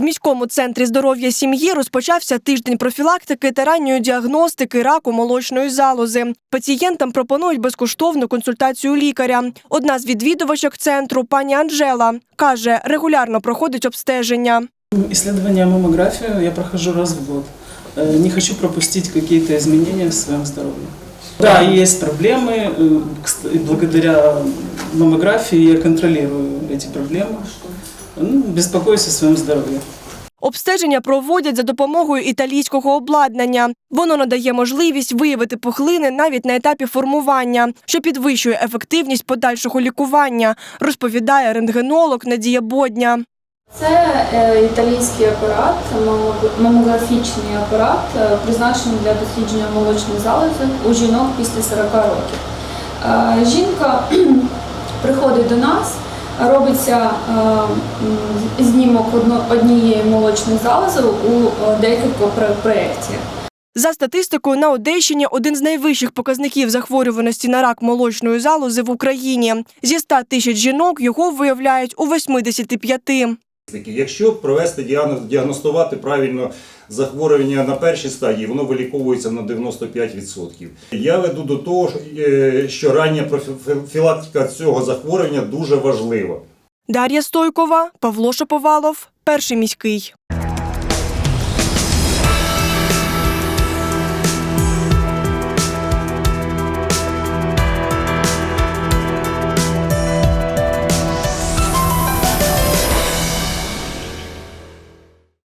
В міському центрі здоров'я сім'ї розпочався тиждень профілактики та ранньої діагностики раку молочної залози. Пацієнтам пропонують безкоштовну консультацію лікаря. Одна з відвідувачок центру, пані Анжела, каже, регулярно проходить обстеження. Исследование маммографию я прохожу раз в год. Э, Не хочу пропустить какие-то изменения в своем здоровье. Да, есть проблемы. э, кст- и Благодаря маммографии я контролирую эти проблемы. Ну, беспокоюсь о своем здоровье. Обстеження проводять за допомогою італійського обладнання. Воно надає можливість виявити пухлини навіть на етапі формування, що підвищує ефективність подальшого лікування, розповідає рентгенолог Надія Бодня. Це е, італійський апарат, мамо- мамографічний апарат, е, призначений для дослідження молочної залози у жінок після 40 років. Е, Жінка приходить до нас, робиться е, знімок однієї молочної залози у е, декількох пре- За статистикою, на Одещині один з найвищих показників захворюваності на рак молочної залози в Україні. Зі 100 тисяч жінок його виявляють у 85. Якщо провести діагностувати правильно захворювання на першій стадії, воно виліковується на 95%. Я веду до того, е, що рання профілактика цього захворювання дуже важлива. Дар'я Стойкова, Павло Шаповалов, перший міський.